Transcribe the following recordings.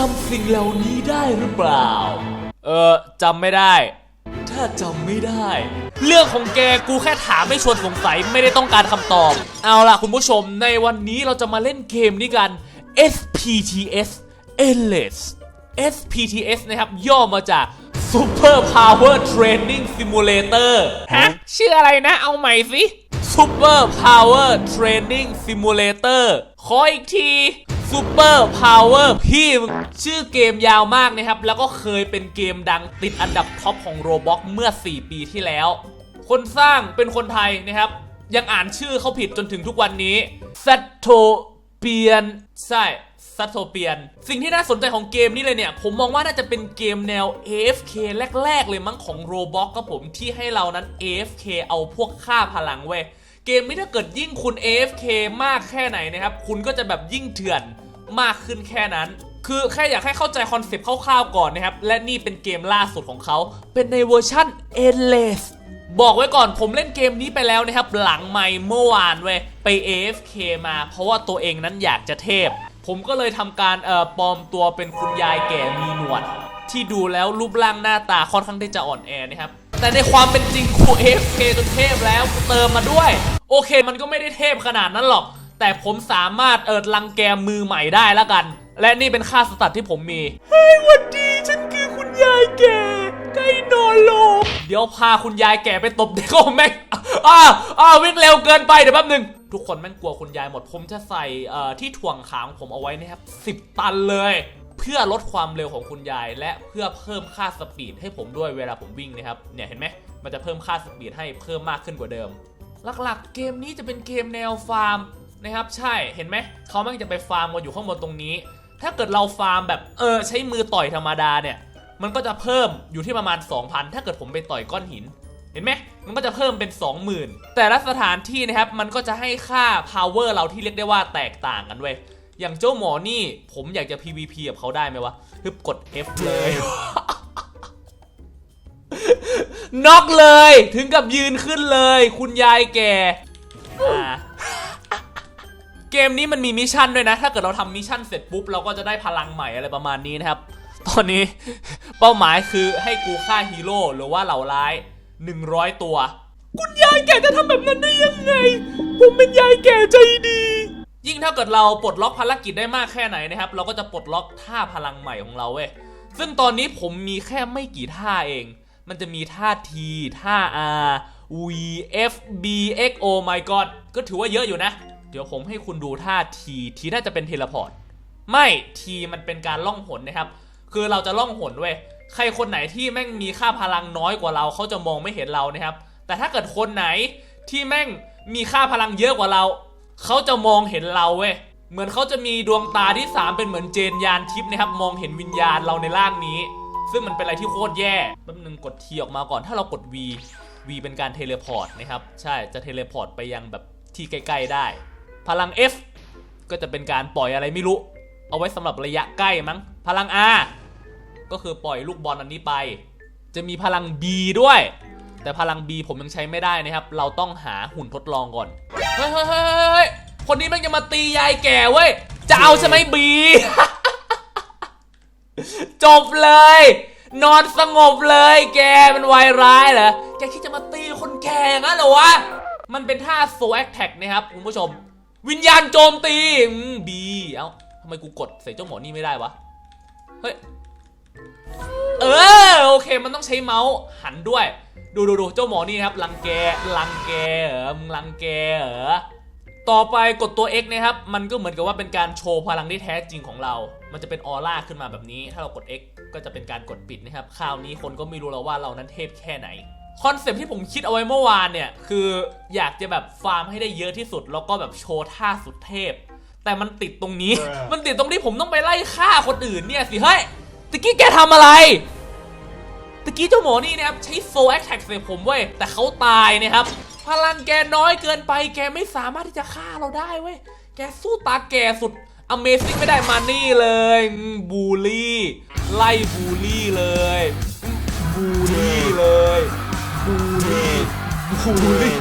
จำสิ่งเหล่านี้ได้หรือเปล่า เออจำไม่ได้ ถ้าจำไม่ได้ เรื่องของแกกูแค่ถามให้ชวนสงสัยไม่ได้ต้องการคำตอบ เอาล่ะคุณผู้ชมในวันนี้เราจะมาเล่นเกมนี้กัน SPTS Endless SPTS นะครับย่อมาจาก Super Power Training Simulator ฮะ ชื่ออะไรนะ เอาใหม่สิ Super Power Training Simulator ขออีกที Super Power พี่ชื่อเกมยาวมากนะครับ แล้วก็เคยเป็นเกมดังติดอันดับท็อปของ Roblox เมื่อ 4 ปีที่แล้ว คนสร้างเป็นคนไทยนะครับ ยังอ่านชื่อเขาผิดจนถึงทุกวันนี้ s a t o p i a n ใช่ซัตโทเปียน สิ่งที่น่าสนใจของเกมนี้เลยเนี่ย ผมมองว่าน่าจะเป็นเกมแนว AFK แรก ๆ เลยมั้งของ Roblox ครับผมที่ให้เรานั้น AFK เอาพวกค่าพลังเว้ย เกมนี้ถ้าเกิดยิ่งคุณ AFK มากแค่ไหนนะครับ คุณก็จะแบบยิ่งเถื่อนมากขึ้นแค่นั้น คือแค่อยากให้เข้าใจคอนเซปต์คร่าวๆก่อนนะครับ และนี่เป็นเกมล่าสุดของเขา เป็นในเวอร์ชั่น Endless บอกไว้ก่อนผมเล่นเกมนี้ไปแล้วนะครับ หลังไม่เมื่อวานเว้ยไป AFK มา เพราะว่าตัวเองนั้นอยากจะเทพ ผมก็เลยทำการเอ่อปลอมตัวเป็นคุณยายแก่มีหนวด ที่ดูแล้วรูปร่างหน้าตาค่อนข้างที่จะอ่อนแอนะครับ แต่ในความเป็นจริงกู AFK จนเทพแล้วกูเติมมาด้วย โอเคมันก็ไม่ได้เทพขนาดนั้นหรอก แต่ผมสามารถเอิดลังแกมือใหม่ได้แล้วกัน และนี่เป็นค่าสตัดที่ผมมีเฮ้ยวันดีฉันคือคุณยายแก่ใกล้นอนลง เดี๋ยวพาคุณยายแก่ไปตบเด็กโอ้แม่งอ้าอ้าวิ่งเร็วเกินไปเดี๋ยวแป๊บหนึงทุกคนแม่งกลัวคุณยายหมด ผมจะใส่ที่ถ่วงขาของผมเอาไว้นะครับ10ตันเลย เพื่อลดความเร็วของคุณยาย และเพื่อเพิ่มค่าสปีดให้ผมด้วยเวลาผมวิ่งนะครับ เนี่ยเห็นไหมมันจะเพิ่มค่าสปีดให้เพิ่มมากขึ้นกว่าเดิม หลักๆ เกมนี้จะเป็นเกมแนวฟาร์มนะครับ ใช่เห็นไหมเขาแม่งจะไปฟาร์มกันอยู่ข้างบนตรงนี้ ถ้าเกิดเราฟาร์มแบบเออใช้มือต่อยธรรมดาเนี่ย มันก็จะเพิ่มอยู่ที่ประมาณ 2,000 ถ้าเกิดผมไปต่อยก้อนหิน เห็นไหมมันก็จะเพิ่มเป็น 20,000 แต่ละสถานที่นะครับมันก็จะให้ค่า power เราที่เรียกได้ว่าแตกต่างกันเว้ยอย่างเจ้าหมอนี่ผมอยากจะ PVP กับเขาได้ไหมวะฮึบกด F เลย น็อกเลย ถึงกับยืนขึ้นเลย คุณยายแก่เกมนี้มันมีมิชชั่นด้วยนะ ถ้าเกิดเราทำมิชชั่นเสร็จปุ๊บ เราก็จะได้พลังใหม่อะไรประมาณนี้นะครับ ตอนนี้เป้าหมายคือให้กูฆ่าฮีโร่หรือว่าเหล่าร้าย 100 ตัว คุณยายแก่จะทำแบบนั้นได้ยังไง ผมเป็นยายแก่ใจดี ยิ่งถ้าเกิดเราปลดล็อกภารกิจได้มากแค่ไหนนะครับ เราก็จะปลดล็อกท่าพลังใหม่ของเราเว้ยซึ่งตอนนี้ผมมีแค่ไม่กี่ท่าเอง มันจะมีท่า T ท่า R V F B X O my god ก็ถือว่าเยอะอยู่นะ เดี๋ยวผมให้คุณดูท่า T T น่าจะเป็นเทเลพอร์ต ไม่ T มันเป็นการล่องหนนะครับ คือเราจะล่องหนเว้ย ใครคนไหนที่แม่งมีค่าพลังน้อยกว่าเราเขาจะมองไม่เห็นเรานะครับ แต่ถ้าเกิดคนไหนที่แม่งมีค่าพลังเยอะกว่าเรา เขาจะมองเห็นเราเว้ย เหมือนเขาจะมีดวงตาที่ 3 เป็นเหมือนเจนยานทิพย์นะครับ มองเห็นวิญญาณเราในร่างนี้ ซึ่งมันเป็นอะไรที่โคตรแย่แป๊บนึงกด T ออกมาก่อน ถ้าเรากด V V เป็นการเทเลพอร์ตนะครับ ใช่ จะเทเลพอร์ตไปยังแบบที่ใกล้ๆได้ พลัง F ก็จะเป็นการปล่อยอะไรไม่รู้ เอาไว้สำหรับระยะใกล้มั้ง พลัง R ก็คือปล่อยลูกบอลอันนี้ไป จะมีพลัง B ด้วย แต่พลัง B ผมยังใช้ไม่ได้นะครับ เราต้องหาหุ่นทดลองก่อน เฮ้ยคนนี้ม่งจะมาตียายแก่เว้ย จะเอาใช่ไหม B จบเลย นอนสงบเลยแกเป็นวายร้ายเหรอแกคิดจะมาตีคนแก่งั้นเหรอวะ มันเป็นท่าโซแอคแท็กนะครับคุณผู้ชม วิญญาณโจมตีบีเอ้าทำไมกูกดใส่เจ้าหมอนี่ไม่ได้วะ เฮ้ย เออโอเคมันต้องใช้เมาส์หันด้วย ดูดูดูเจ้าหมอนี่นะครับรังแกรังแกเหรอมึงรังแกเหรอ ต่อไปกดตัว X นะครับ มันก็เหมือนกับว่าเป็นการโชว์พลังที่แท้จริงของเรา มันจะเป็นออร่าขึ้นมาแบบนี้ ถ้าเรากด X ก็จะเป็นการกดปิดนะครับ คราวนี้คนก็ไม่รู้แล้วว่าเรานั้นเทพแค่ไหน คอนเซปต์ที่ผมคิดเอาไว้เมื่อวานเนี่ย คืออยากจะแบบฟาร์มให้ได้เยอะที่สุด แล้วก็แบบโชว์ท่าสุดเทพ แต่มันติดตรงนี้ มันติดตรงที่ผมต้องไปไล่ฆ่าคนอื่นเนี่ยสิ เฮ้ย ตะกี้แกทำอะไรตะกี้เจ้าหมอนี่นะครับใช้โซแอคแท็กใส่ผมเว้ย แต่เขาตายนะครับ พลังแกน้อยเกินไป แกไม่สามารถที่จะฆ่าเราได้เว้ย แกสู้ตาแกสุด Amazing ไม่ได้มานี่เลยบูลลี่ ไล่บูลลี่เลยบูลลี่เลยบูลลี่บูลลี่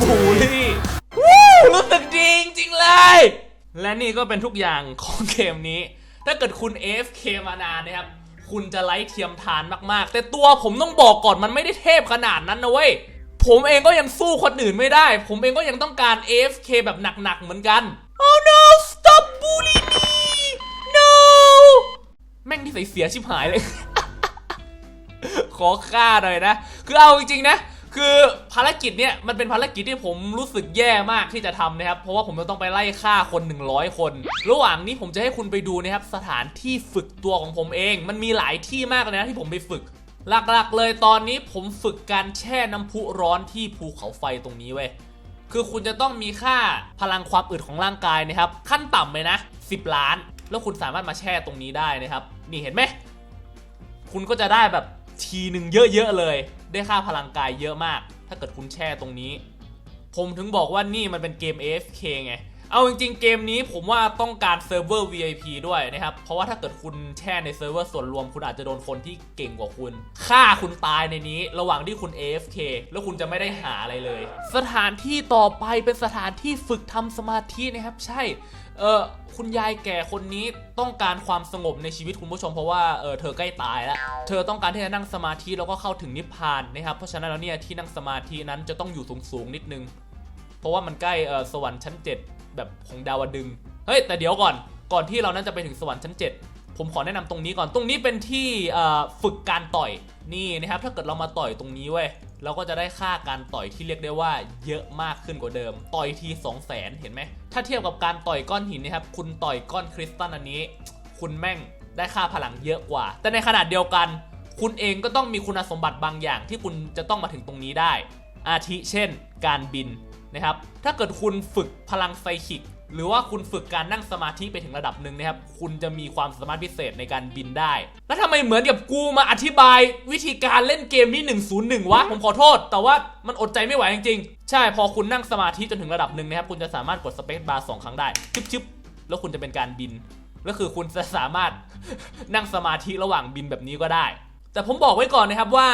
บูลลี่วู้รู้สึกดีจริงๆเลย และนี่ก็เป็นทุกอย่างของเกมนี้ ถ้าเกิดคุณ AFK มานานนะครับ คุณจะไร้เทียมทานมากๆ แต่ตัวผมต้องบอกก่อนมันไม่ได้เทพขนาดนั้นนะเว้ย ผมเองก็ยังสู้คนอื่นไม่ได้ ผมเองก็ยังต้องการ AFK แบบหนักๆเหมือนกัน Oh no stop bullying me no แม่งที่ใส่เสียชิบหายเลย ขอค่าหน่อยนะ คือเอาจริงๆนะ คือภารกิจเนี่ยมันเป็นภารกิจที่ผมรู้สึกแย่มากที่จะทำนะครับ เพราะว่าผมจะต้องไปไล่ฆ่าคน 100 คน ระหว่างนี้ผมจะให้คุณไปดูนะครับสถานที่ฝึกตัวของผมเอง มันมีหลายที่มากเลยนะที่ผมไปฝึก หลักๆ เลยตอนนี้ผมฝึกการแช่น้ำพุร้อนที่ภูเขาไฟตรงนี้เว้ยคือคุณจะต้องมีค่าพลังความอึดของร่างกายนะครับ ขั้นต่ำเลยนะ 10 ล้าน แล้วคุณสามารถมาแช่ตรงนี้ได้นะครับ นี่เห็นไหมคุณก็จะได้แบบทีหนึ่งเยอะๆเลย ได้ค่าพลังกายเยอะมาก ถ้าเกิดคุณแช่ตรงนี้ ผมถึงบอกว่านี่มันเป็นเกม AFK ไง เอาจริงๆ เกมนี้ผมว่าต้องการเซิร์ฟเวอร์ VIP ด้วยนะครับ เพราะว่าถ้าเกิดคุณแช่ในเซิร์ฟเวอร์ส่วนรวม คุณอาจจะโดนคนที่เก่งกว่าคุณฆ่าคุณตายในนี้ ระหว่างที่คุณ AFK แล้วคุณจะไม่ได้หาอะไรเลย สถานที่ต่อไปเป็นสถานที่ฝึกทำสมาธินะครับ ใช่ เออคุณยายแก่คนนี้ต้องการความสงบในชีวิตคุณผู้ชมเพราะว่าเออเธอใกล้ตายแล้ว เธอต้องการที่จะนั่งสมาธิแล้วก็เข้าถึงนิพพานนะครับเพราะฉะนั้นแล้วเนี่ยที่นั่งสมาธินั้นจะต้องอยู่สูงๆนิดนึง เพราะว่ามันใกล้เออสวรรค์ชั้น 7 แบบของดาวดึง เฮ้ย แต่เดี๋ยวก่อน ก่อนที่เรานั้นจะไปถึงสวรรค์ชั้น 7 ผมขอแนะนำตรงนี้ก่อน ตรงนี้เป็นที่ฝึกการต่อย นี่นะครับ ถ้าเกิดเรามาต่อยตรงนี้เว้ย เราก็จะได้ค่าการต่อยที่เรียกได้ว่าเยอะมากขึ้นกว่าเดิม ต่อยที2 0 0 0 0 0เห็นไหม ถ้าเทียบกับการต่อยก้อนหินนะครับ คุณต่อยก้อนคริสตัลอันนี้ คุณแม่งได้ค่าพลังเยอะกว่า แต่ในขณะเดียวกัน คุณเองก็ต้องมีคุณสมบัติบางอย่างที่คุณจะต้องมาถึงตรงนี้ได้ อาทิเช่น การบิน นะครับ ถ้าเกิดคุณฝึกพลังไซคิก หรือว่าคุณฝึกการนั่งสมาธิไปถึงระดับหนึ่งนะครับ คุณจะมีความสามารถพิเศษในการบินได้ แล้วทำไมเหมือนกับกูมาอธิบาย วิธีการเล่นเกมที่101 วะ ผมขอโทษ แต่ว่ามันอดใจไม่ไหวจริงๆ ใช่ พอคุณนั่งสมาธิจนถึงระดับหนึ่งนะครับ คุณจะสามารถกดสเปซบาร์สองครั้งได้ ชึบชึบแล้วคุณจะเป็นการบิน ก็คือคุณจะสามารถนั่งสมาธิระหว่างบินแบบนี้ก็ได้ แต่ผมบอกไว้ก่อนนะครับว่า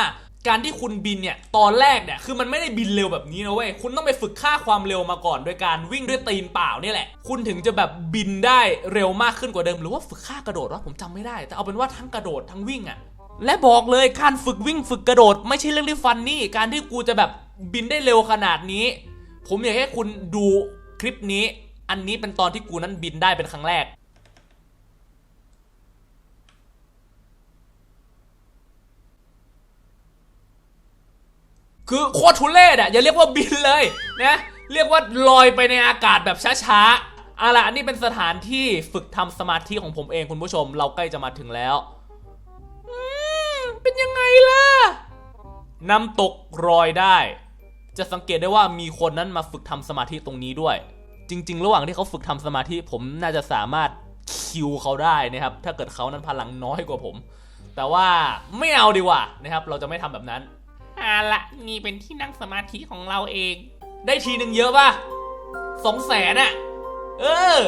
การที่คุณบินเนี่ยตอนแรกเนี่ยคือมันไม่ได้บินเร็วแบบนี้นะเว้ยคุณต้องไปฝึกค่าความเร็วมาก่อน โดยการวิ่งด้วยตีนเปล่านี่แหละ คุณถึงจะแบบบินได้เร็วมากขึ้นกว่าเดิม หรือว่าฝึกค่ากระโดดวะผมจำไม่ได้ แต่เอาเป็นว่าทั้งกระโดดทั้งวิ่งอะและบอกเลยการฝึกวิ่งฝึกกระโดด ไม่ใช่เรื่องที่ฟันนี่ การที่กูจะแบบบินได้เร็วขนาดนี้ ผมอยากให้คุณดูคลิปนี้ อันนี้เป็นตอนที่กูนั้นบินได้เป็นครั้งแรก คือโคตรทุเรศอะอย่าเรียกว่าบินเลยนะเรียกว่าลอยไปในอากาศแบบช้าๆเอาล่ะอันนี้เป็นสถานที่ฝึกทำสมาธิของผมเองคุณผู้ชม เราใกล้จะมาถึงแล้วเป็นยังไงล่ะน้ำตกรอยได้ จะสังเกตได้ว่ามีคนนั้นมาฝึกทำสมาธิตรงนี้ด้วย จริง ๆ ระหว่างที่เขาฝึกทำสมาธิผมน่าจะสามารถคิวเขาได้นะครับถ้าเกิดเขานั้นพลังน้อยกว่าผม แต่ว่าไม่เอาดีกว่านะครับ เราจะไม่ทำแบบนั้น อาละนี่เป็นที่นั่งสมาธิของเราเอง ได้ทีหนึ่งเยอะป่ะสองแสนอะเออ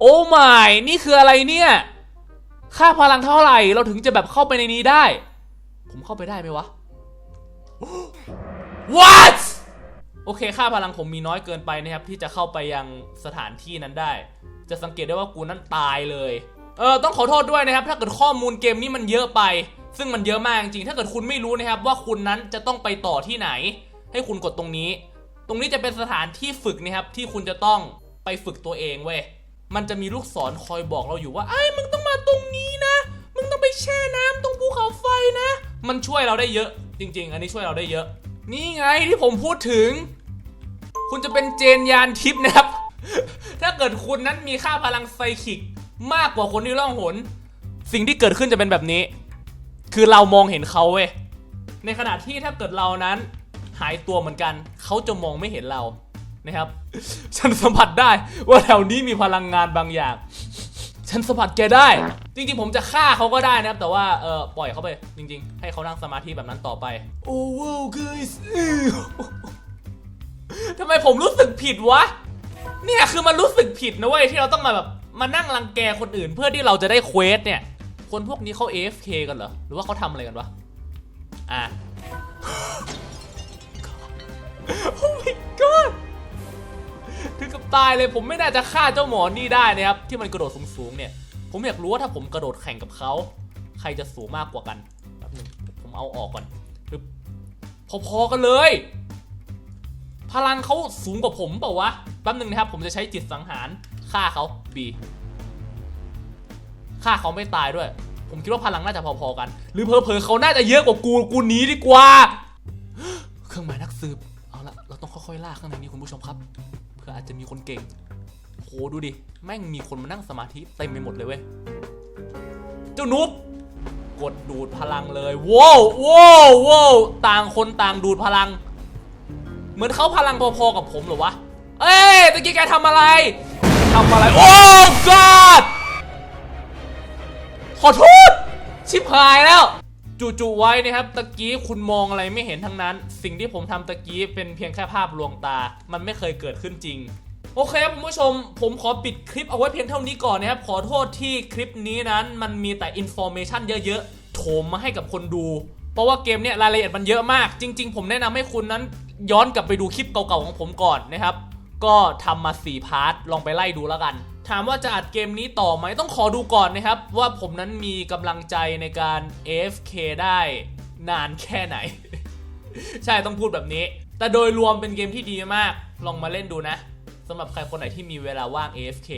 โอ้ไม่นี่คืออะไรเนี่ย ค่าพลังเท่าไหร่เราถึงจะแบบเข้าไปในนี้ได้ ผมเข้าไปได้ไหมวะ What โอเค ค่าพลังผมมีน้อยเกินไปนะครับ ที่จะเข้าไปยังสถานที่นั้นได้ จะสังเกตได้ว่ากูนั้นตายเลย เออต้องขอโทษด้วยนะครับ ถ้าเกิดข้อมูลเกมนี้มันเยอะไป ซึ่งมันเยอะมากจริงถ้าเกิดคุณไม่รู้นะครับว่าคุณนั้นจะต้องไปต่อที่ไหน ให้คุณกดตรงนี้ ตรงนี้จะเป็นสถานที่ฝึกนะครับที่คุณจะต้องไปฝึกตัวเองเว้ยมันจะมีลูกศรคอยบอกเราอยู่ว่าไอ้ยมึงต้องมาตรงนี้นะ มึงต้องไปแช่น้ำตรงภูเขาไฟนะ มันช่วยเราได้เยอะ จริง ๆ อันนี้ช่วยเราได้เยอะ นี่ไงที่ผมพูดถึง คุณจะเป็นเจนยานทิพย์นะครับ ถ้าเกิดคุณนั้นมีค่าพลังไซคิก มากกว่าคนที่ล่องหน สิ่งที่เกิดขึ้นจะเป็นแบบนี้ คือเรามองเห็นเขาเว้ยในขณะที่ถ้าเกิดเรานั้น หายตัวเหมือนกัน เขาจะมองไม่เห็นเรานะครับ ฉันสัมผัสได้ว่าแถวนี้มีพลังงานบางอย่าง ฉันสัมผัสแกได้ จริงๆ ผมจะฆ่าเขาก็ได้นะครับ แต่ว่าเออปล่อยเขาไป จริง ๆ ให้เขานั่งสมาธิแบบนั้นต่อไปโอ้ว้าว guys ทำไมผมรู้สึกผิดวะ เนี่ยคือมันรู้สึกผิดนะเว้ยที่เราต้องมาแบบมานั่งรังแกคนอื่นเพื่อที่เราจะได้เควสเนี่ย คนพวกนี้เขา AFK กันเหรอ หรือว่าเขาทำอะไรกันวะ อะโอ้ my god ถึงกับตายเลยผมไม่น่าจะฆ่าเจ้าหมอนี่ได้นะครับ ที่มันกระโดดสูงๆเนี่ย ผมอยากรู้ว่าถ้าผมกระโดดแข่งกับเขาใครจะสูงมากกว่ากันแป๊บนึงผมเอาออกก่อนพอๆกันเลย พลังเขาสูงกว่าผมเปล่าวะแป๊บนึงนะครับ ผมจะใช้จิตสังหารฆ่าเขาบี ฆ่าเขาไม่ตายด้วย ผมคิดว่าพลังน่าจะพอๆกัน หรือเพอเพอๆเขาน่าจะเยอะกว่ากูกูหนีดีกว่า เครื่องหมายนักสืบเอาละเราต้องค่อยๆล่าข้างในนี้คุณผู้ชมครับเพื่ออาจจะมีคนเก่งโหดูดิแม่งมีคนมานั่งสมาธิเต็มไปหมดเลยเว้ยเจ้านุ๊บกดดูดพลังเลยว้าวว้าวว้าวต่างคนต่างดูดพลัง เหมือนเขาพลังพอๆกับผมเหรอวะ เอ้ยตะกี้แกทำอะไรทำอะไร โอ้ god อโทษ ชิบหายแล้ว จู่ๆไว้นะครับตะกี้คุณมองอะไรไม่เห็นทั้งนั้น สิ่งที่ผมทำตะกี้เป็นเพียงแค่ภาพลวงตา มันไม่เคยเกิดขึ้นจริงโอเคครับคุณผู้ชม ผมขอปิดคลิปเอาไว้เพียงเท่านี้ก่อนนะครับ ขอโทษที่คลิปนี้นั้นมันมีแต่อินโฟเมชันเยอะๆโถมมาให้กับคนดู เพราะว่าเกมเนี่ยรายละเอียดมันเยอะมาก จริง ๆ ผมแนะนำให้คุณนั้นย้อนกลับไปดูคลิปเก่าๆของผมก่อนนะครับ ก็ทำมา 4 พาร์ท ลองไปไล่ดูแล้วกัน ถามว่าจะอัดเกมนี้ต่อไหมต้องขอดูก่อนนะครับ ว่าผมนั้นมีกำลังใจในการ AFK ได้นานแค่ไหน ใช่ต้องพูดแบบนี้ แต่โดยรวมเป็นเกมที่ดีมาก ลองมาเล่นดูนะสำหรับใครคนไหนที่มีเวลาว่าง AFK